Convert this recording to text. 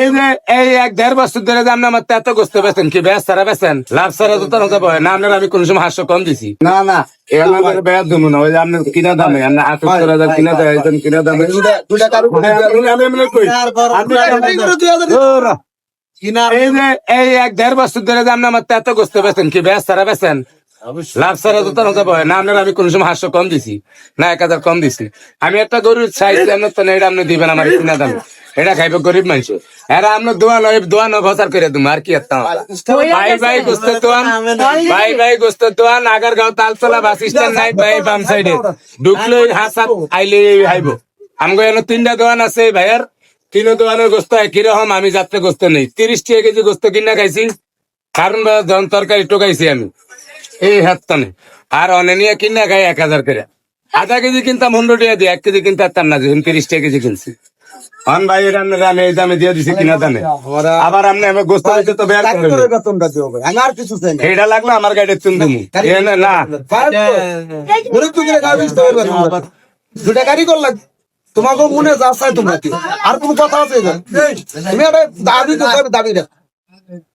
এই যে এই এক দেড় বছর ধরে যে আপনি আমার এত গোস্ত বেছেন কি বেশ সারা বেছেন লাভ সারা তো তার হতে পারে না আপনার আমি কোন সময় হাস্য কম দিছি। না কিনা দামে কিনা কিনা দামে। এই যে এই এক দেড় বছর ধরে যে আপনি আমার এত গোস্ত বেছেন কি বেশ সারা বেছেন লাভ সারা তো তার হতে না আপনার আমি কোন সময় হাস্য কম দিছি। না এক হাজার কম দিছি। আমি একটা গরুর সাইজ আপনার তো না, এটা আপনি দিবেন আমার কিনা দামে। এটা খাইবে গরিব মানুষ। এরা আপনার দোয়ান ওই দোয়ান প্রচার করে তুমি আর কি ভাই ভাই দোয়ান ভাই ভাই গোস্তের দোয়ান আগারগাঁও তালতলা বাস স্ট্যান্ড নাই ভাই বাম সাইডে। ঢুকলে আইলে হাইব। আমগো এনে তিনটা দোয়ান আছে ভাইয়ার। তিন দোয়ানের গোস্ত একই রকম আমি যাত্রা গোস্ত নেই। তিরিশ টাকা কেজি গোস্ত কিনা খাইছি। কারণ বা জন তরকারি টোকাইছি আমি। এই হাত টানে আর অনেনিয়া কিনা খাই এক হাজার করে। আধা কেজি কিনতাম টাকা দিয়ে এক কেজি কিনতে পারতাম না তিরিশ টাকা কেজি কিনছি। অন ভাই এটা আমি এই দামে দিয়ে দিছি কিনা জানে। আবার আপনি আমার গোস্ত দিতে তো বের করে বেতনটা দিও ভাই আমি আর কিছু চাই না। লাগল আমার গাড়ি তুমি না। গরিব তুমি গাড়ি দিতে পারবে না দুটা গাড়ি করলাম তোমাকে মনে যা চাই তোমরা কি আর কোনো কথা আছে তুমি দাবি তো দাবি দাবি